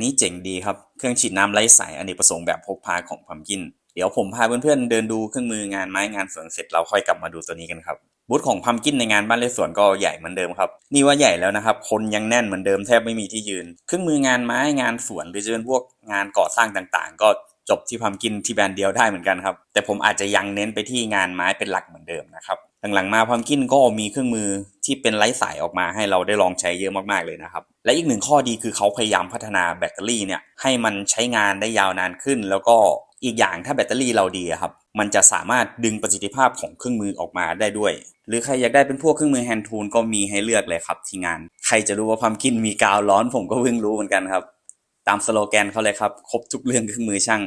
นนี้เจ๋งดีครับ เครื่องฉีดน้ำไร้สายอเนกประสงค์แบบพกพาของพัมกิน เดี๋ยวผมพาเพื่อนๆเดินดูเครื่องมืองานไม้งานสวนเสร็จเราค่อยกลับมาดูตัวนี้กันครับบูธของพัมกินในงานบ้านเลสวนก็ใหญ่เหมือนเดิมครับ นี่ว่าใหญ่แล้วนะครับ คนยังแน่นเหมือนเดิมแทบไม่มีที่ยืน เครื่องมืองานไม้งานสวนหรือจะเป็นพวกงานก่อสร้างต่างๆ ก็จบที่พัมกินที่แบรนด์เดียวได้เหมือนกันครับ แต่ผมอาจจะยังเน้นไปที่งานไม้เป็นหลักเหมือนเดิมนะครับหลังๆมาพัมกินก็มีเครื่องมือ ที่เป็นไร้สายออกมาให้เราได้ลองใช้เยอะมากๆเลยนะครับ และอีกหนึ่งข้อดีคือเขาพยายามพัฒนาแบตเตอรี่เนี่ยให้มันใช้งานได้ยาวนานขึ้น แล้วก็อีกอย่างถ้าแบตเตอรี่เราดีอะครับมันจะสามารถดึงประสิทธิภาพของเครื่องมือออกมาได้ด้วย หรือใครอยากได้เป็นพวกเครื่องมือแฮนด์ทูลก็มีให้เลือกเลยครับที่งาน ใครจะรู้ว่าพัมกินมีกาวร้อนผมก็เพิ่งรู้เหมือนกันครับ ตามสโลแกนเขาเลยครับครบทุกเรื่องเครื่องมือช่าง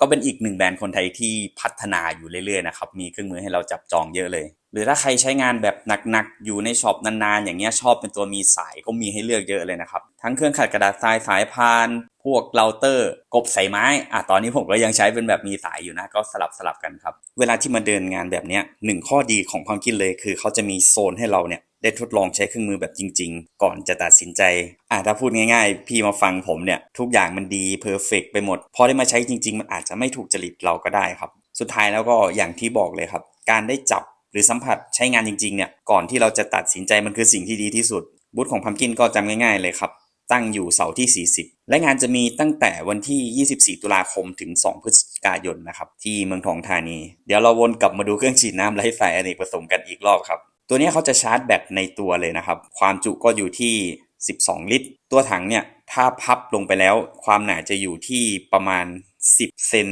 ก็เป็นอีกหนึ่งแบรนด์คนไทยที่พัฒนาอยู่เรื่อยๆนะครับ มีเครื่องมือให้เราจับจองเยอะเลย รือถ้าใครใช้งานแบบหนักๆ อยู่ในช็อปนานๆ อย่างเงี้ยชอบเป็นตัวมีสายก็มีให้เลือกเยอะเลยนะครับ ทั้งเครื่องขัดกระดาษทรายสายพาน พวกเราเตอร์ กบสายไม้ อะตอนนี้ผมก็ยังใช้เป็นแบบมีสายอยู่นะ ก็สลับสลับกันครับ เวลาที่มาเดินงานแบบเนี้ยหนึ่งข้อดีของพัมกินเลยคือเขาจะมีโซนให้เราเนี่ยได้ทดลองใช้เครื่องมือแบบจริง ๆ ก่อนจะตัดสินใจ อะถ้าพูดง่ายๆ พี่มาฟังผมเนี่ยทุกอย่างมันดีเพอร์เฟกไปหมด พอได้มาใช้จริง ๆ มันอาจจะไม่ถูกจริตเราก็ได้ครับ สุดท้ายแล้วก็อย่างที่บอกเลยครับ การได้จับ รือสัมผัสใช้งานจริงๆเนี่ยก่อนที่เราจะตัดสินใจมันคือสิ่งที่ดีที่สุด บูธของพัมกินก็จำง่ายๆเลยครับ ตั้งอยู่เสาร์ที่ 40 และงานจะมีตั้งแต่วันที่ 24 ตุลาคมถึง 2 พฤศจิกายนนะครับที่เมืองทองธานี เดี๋ยวเราวนกลับมาดูเครื่องฉีดน้ำไร้สายอเนกประสงค์กันอีกรอบครับ ตัวนี้เขาจะชาร์จแบตในตัวเลยนะครับ ความจุก็อยู่ที่ 12 ลิตร ตัวถังเนี่ยถ้าพับลงไปแล้ว ความหนาจะอยู่ที่ประมาณ 10 เซน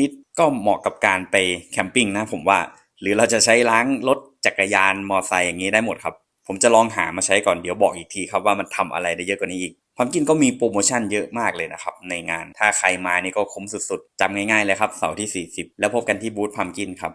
นิดๆก็เหมาะกับการไปแคมปิ้งนะผมว่า หรือเราจะใช้ล้างรถจักรยานมอไซค์อย่างนี้ได้หมดครับ ผมจะลองหามาใช้ก่อนเดี๋ยวบอกอีกทีครับว่ามันทำอะไรได้เยอะกว่านี้อีกความกินก็มีโปรโมชั่นเยอะมากเลยนะครับในงานถ้าใครมานี่ก็คุ้มสุดๆจำง่ายๆเลยครับเสาร์ที่ 40 แล้วพบกันที่บูธพัมกินครับ